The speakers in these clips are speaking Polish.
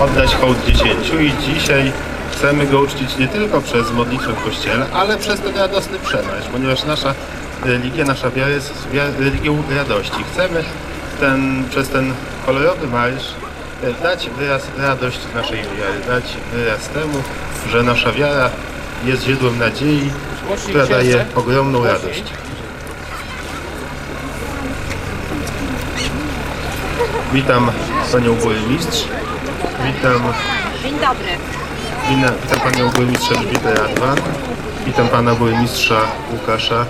oddać hołd dziecięciu i dzisiaj chcemy go uczcić nie tylko przez modlitwę w kościele, ale przez ten radosny przemarsz, ponieważ nasza religia, nasza wiara jest religią radości. Chcemy ten, przez ten kolorowy marsz e, dać wyraz radości naszej wiary, dać wyraz temu, że nasza wiara jest źródłem nadziei, która daje ogromną radość. Witam panią burmistrz. Witam, Dzień dobry. wina- witam panią burmistrza Elżbietę Radwan. Witam pana burmistrza Łukasza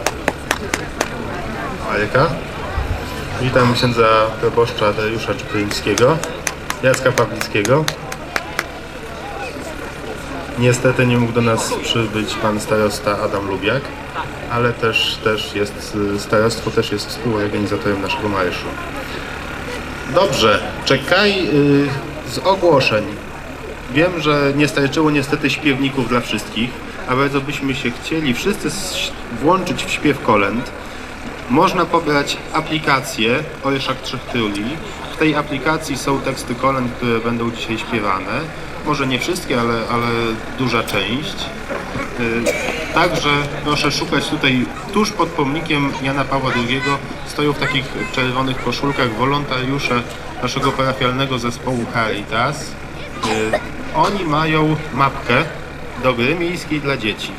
Majka. Witam księdza proboszcza Dariusza Czupryńskiego, Jacka Pawlickiego. Niestety nie mógł do nas przybyć pan starosta Adam Lubiak, ale też, też jest, starostwo też jest współorganizatorem naszego marszu. Dobrze, czekaj y, z ogłoszeń. Wiem, że nie starczyło niestety śpiewników dla wszystkich, a bardzo byśmy się chcieli wszyscy włączyć w śpiew kolęd. Można pobrać aplikację Orszak Trzech Króli. W tej aplikacji są teksty kolęd, które będą dzisiaj śpiewane. Może nie wszystkie, ale, ale duża część. Także proszę szukać tutaj tuż pod pomnikiem Jana Pawła II stoją w takich czerwonych koszulkach wolontariusze naszego parafialnego zespołu Caritas. Y, Oni mają mapkę do gry miejskiej dla dzieci.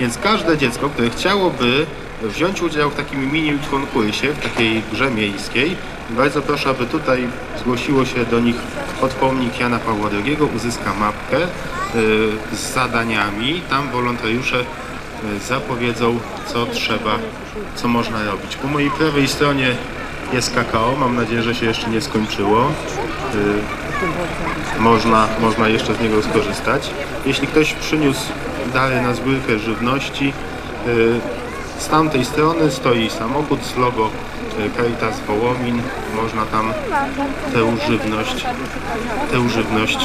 Więc każde dziecko, które chciałoby wziąć udział w takim mini konkursie, w takiej grze miejskiej, bardzo proszę, aby tutaj zgłosiło się do nich pod pomnik Jana Pawła II, uzyska mapkę y, z zadaniami. Tam wolontariusze y, zapowiedzą, co trzeba, co można robić. Po mojej prawej stronie jest kakao, mam nadzieję, że się jeszcze nie skończyło. Y, można, można jeszcze z niego skorzystać. Jeśli ktoś przyniósł dary na zbiórkę żywności, z tamtej strony stoi samochód z logo y, Caritas Wołomin. Można tam tę żywność, tę żywność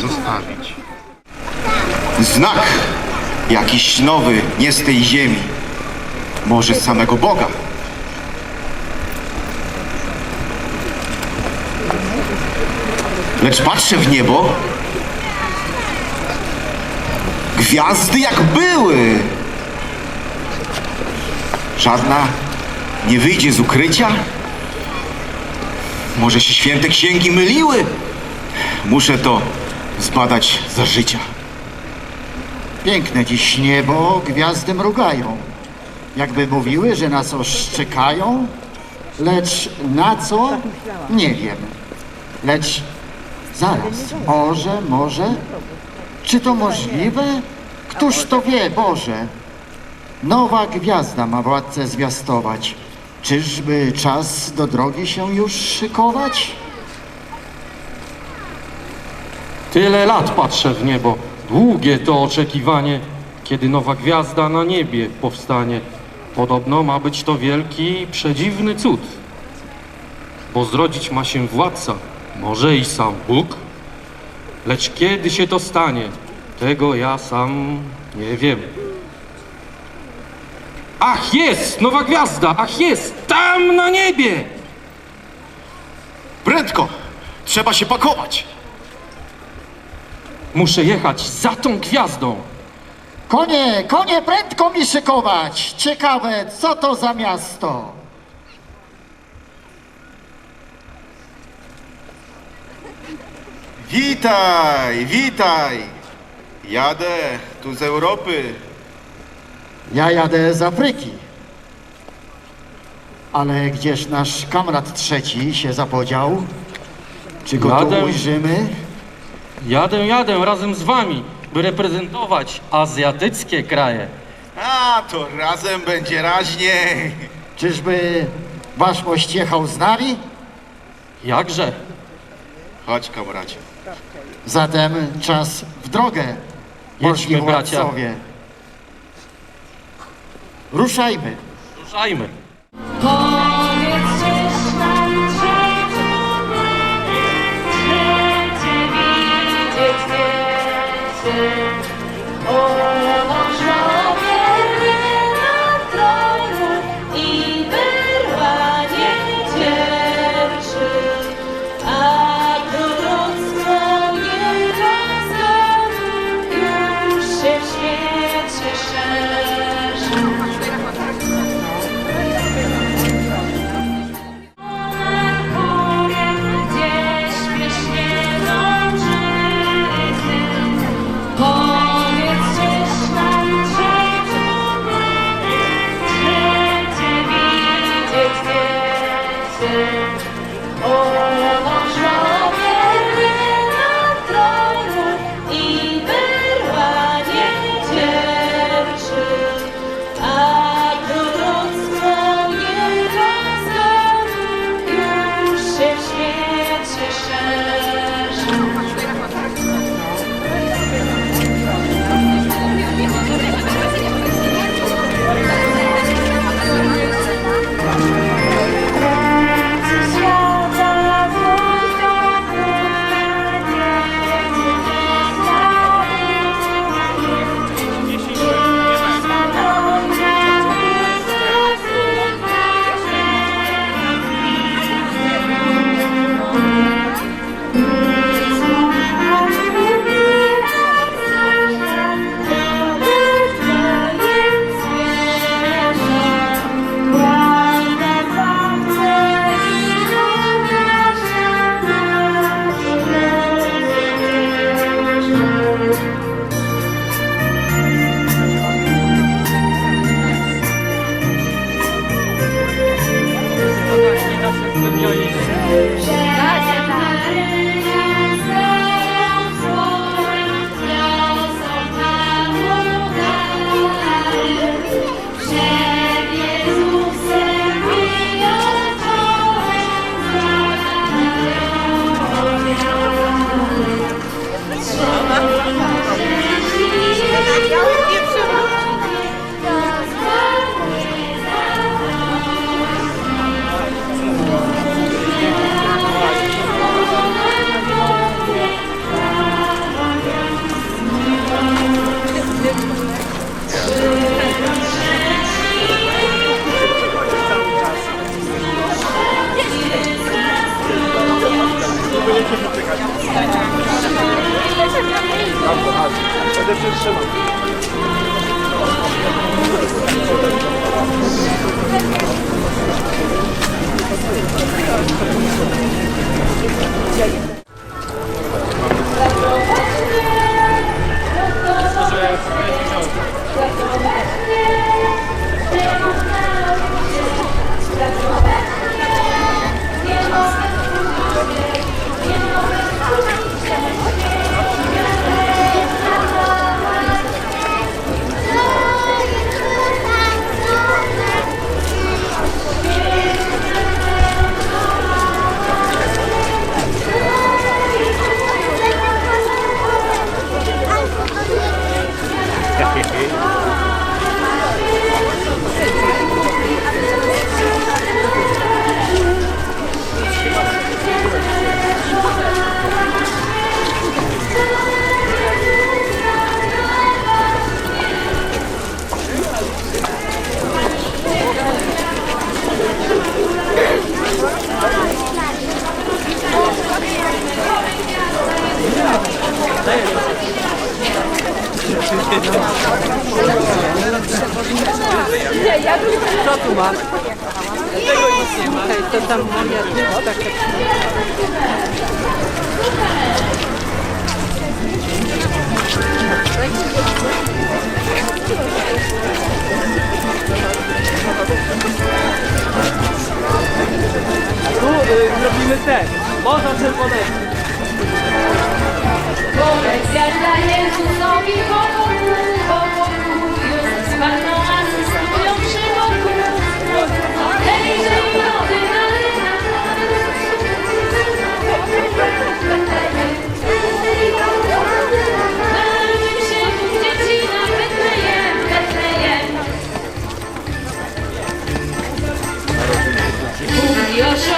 zostawić. Znak jakiś nowy, nie z tej ziemi. Może z samego Boga. Lecz patrzę w niebo. Gwiazdy jak były. Żadna nie wyjdzie z ukrycia. Może się święte księgi myliły. Muszę to zbadać za życia. Piękne dziś niebo, gwiazdy mrugają. Jakby mówiły, że nas oszczekają, lecz na co? Nie wiem. Lecz zaraz, może, może? Czy to możliwe? Któż to wie, Boże? Nowa gwiazda ma władcę zwiastować. Czyżby czas do drogi się już szykować? Tyle lat patrzę w niebo, długie to oczekiwanie, kiedy nowa gwiazda na niebie powstanie. Podobno ma być to wielki, przedziwny cud. Bo zrodzić ma się władca, może i sam Bóg. Lecz kiedy się to stanie, tego ja sam nie wiem. Ach, jest! Nowa gwiazda! Ach, jest! Tam na niebie! Prędko! Trzeba się pakować! Muszę jechać za tą gwiazdą. Konie, konie, prędko mi szykować! Ciekawe, co to za miasto? Witaj, witaj! Jadę tu z Europy. Ja jadę z Afryki. Ale gdzież nasz kamrat trzeci się zapodział? Czy go tu Jadę. ujrzymy? Jadę, jadę razem z wami, by reprezentować azjatyckie kraje. A, to razem będzie raźniej. Czyżby waszmość jechał z nami? Jakże? Chodź, kamracie. Zatem czas w drogę, Jedźmy, bracia. władcowie. Ruszajmy. Ruszajmy. Powiedz, Y, robimy ten. Morza czerwonego. Powiedz jak dla Jezusowi pokoju, pokoju, z Panną asystują przy boku. Hejże i lody nalina. Narodził się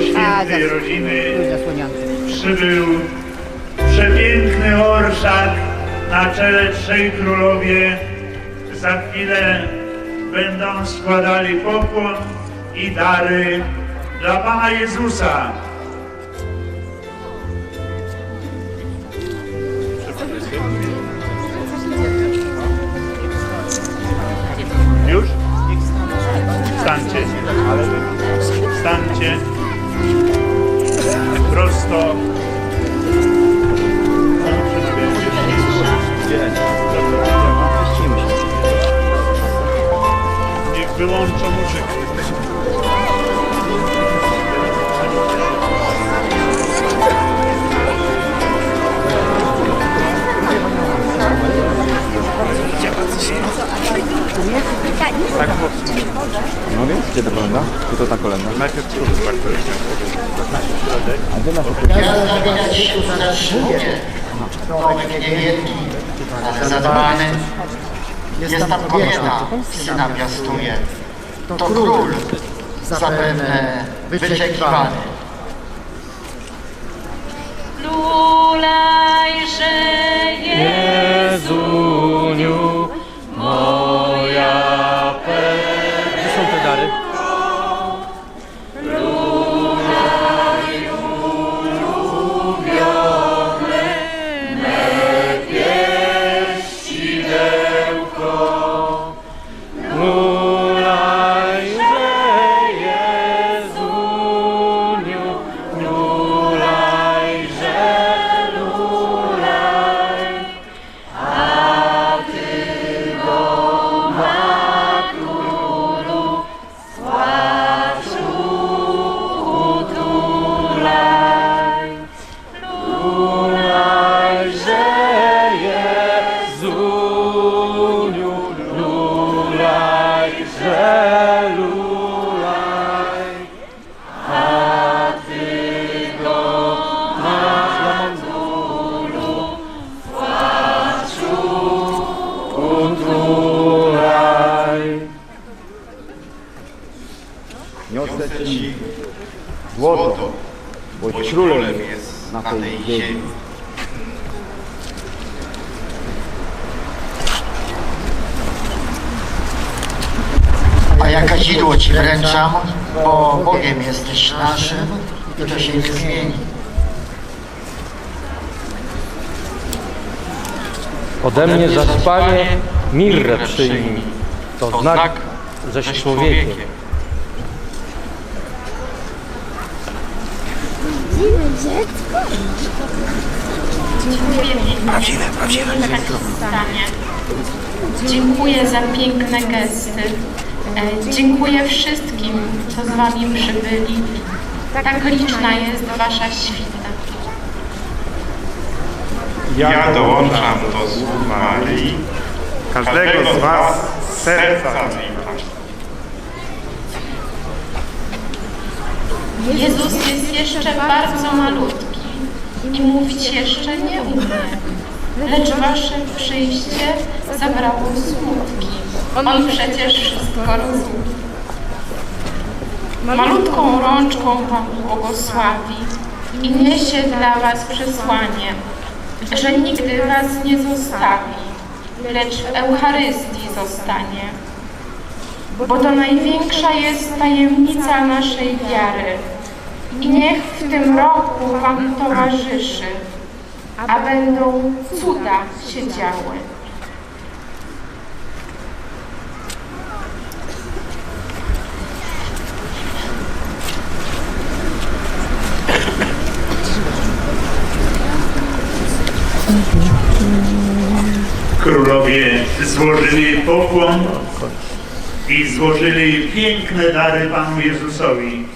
do świętej rodziny przybył przepiękny orszak na czele trzej królowie. Za chwilę będą składali pokłon i dary dla Pana Jezusa. Już? Stańcie. Stańcie. stop. Tam kobieta, syna piastuje. To król, zapewne wyczekiwany. Lulajże Jezuniu, Niosę ci złoto, bo królem jest na tej ziemi. A ja kadzidło ci wręczam, bo Bogiem jesteś naszym i to się nie zmieni. Ode mnie zaś Panie mirrę przyjmij, to znak, żeś człowiekiem. Dziękuję za piękne gesty. E, Dziękuję wszystkim, co z Wami przybyli. Tak liczna jest Wasza świta. Ja dołączam do słów Maryi, każdego z Was z serca Jezus jest jeszcze bardzo malutki i mówić jeszcze nie umie. Lecz Wasze przyjście zabrało smutki. On przecież wszystko rozumie. Malutką rączką Wam błogosławi i niesie dla Was przesłanie, że nigdy Was nie zostawi, lecz w Eucharystii zostanie. Bo to największa jest tajemnica naszej wiary. I niech w tym roku Wam towarzyszy, a będą cuda się działy. Królowie złożyli pokłon i złożyli piękne dary Panu Jezusowi.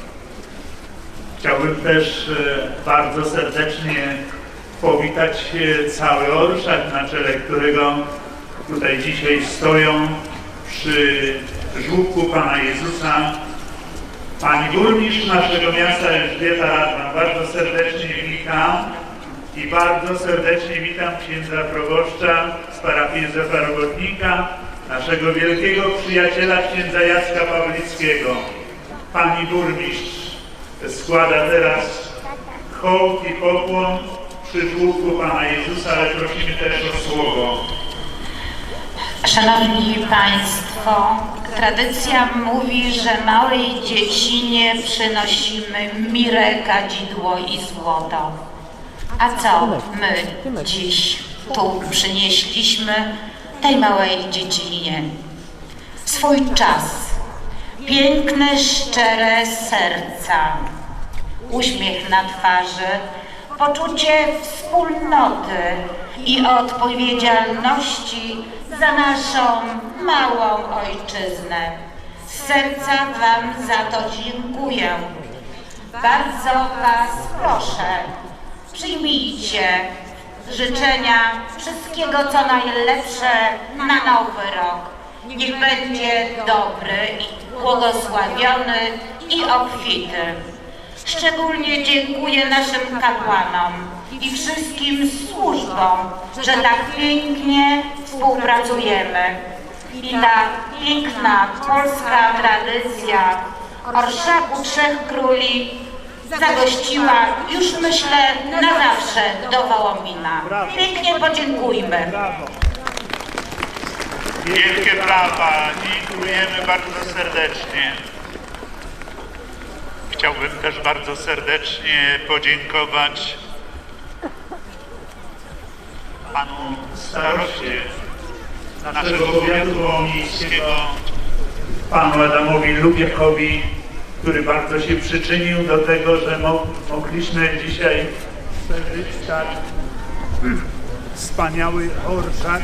Chciałbym też e, bardzo serdecznie powitać e, cały orszak, na czele którego tutaj dzisiaj stoją przy żłóbku Pana Jezusa. Pani burmistrz naszego miasta Elżbieta Radman, bardzo serdecznie witam i bardzo serdecznie witam księdza proboszcza z parafii Józefa Robotnika, naszego wielkiego przyjaciela księdza Jacka Pawlickiego. Pani burmistrz składa teraz hołd i pokłon przy żłóbku Pana Jezusa, ale prosimy też o słowo. Szanowni Państwo, tradycja mówi, że małej dziecinie przynosimy mirę, kadzidło i złoto. A co my dziś tu przynieśliśmy tej małej dziecinie? Swój czas, piękne, szczere serca, uśmiech na twarzy, poczucie wspólnoty i odpowiedzialności za naszą małą ojczyznę. Z serca Wam za to dziękuję. Bardzo Was proszę, przyjmijcie życzenia wszystkiego co najlepsze na nowy rok. Niech będzie dobry i błogosławiony i obfity. Szczególnie dziękuję naszym kapłanom i wszystkim służbom, że tak pięknie współpracujemy. I ta piękna polska tradycja Orszaku Trzech Króli zagościła już myślę na zawsze do Wołomina. Pięknie podziękujmy. Wielkie brawa, dziękujemy bardzo serdecznie. Chciałbym też bardzo serdecznie podziękować panu staroście naszego powiatu wołomińskiego, panu Adamowi Lubiakowi, który bardzo się przyczynił do tego, że mo- mogliśmy dzisiaj przeżyć tak wspaniały orszak.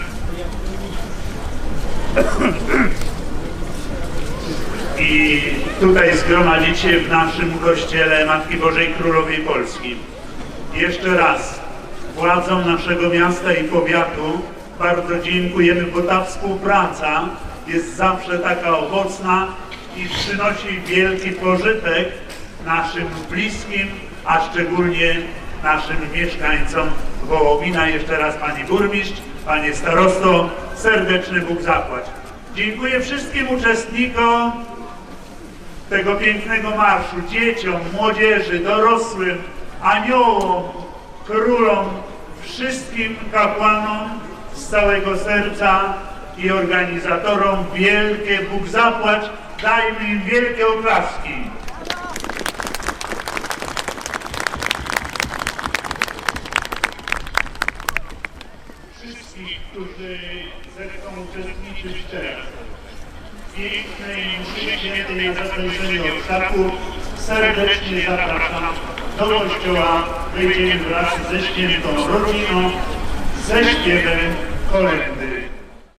i tutaj zgromadzić się w naszym kościele Matki Bożej Królowej Polski. Jeszcze raz władzom naszego miasta i powiatu bardzo dziękujemy, bo ta współpraca jest zawsze taka owocna i przynosi wielki pożytek naszym bliskim, a szczególnie naszym mieszkańcom Wołomina. Jeszcze raz Pani Burmistrz, Panie Starosto, serdeczny Bóg zapłać. Dziękuję wszystkim uczestnikom tego pięknego marszu, dzieciom, młodzieży, dorosłym, aniołom, królom, wszystkim kapłanom z całego serca i organizatorom wielkie Bóg zapłać, dajmy im wielkie oklaski. Wszystkich, którzy zechcą uczestniczyć teraz pięknej mszy świętej na zakończenie Orszaku serdecznie zapraszam do kościoła. Wyjdziemy wraz ze świętą rodziną, ze śpiewem kolendy.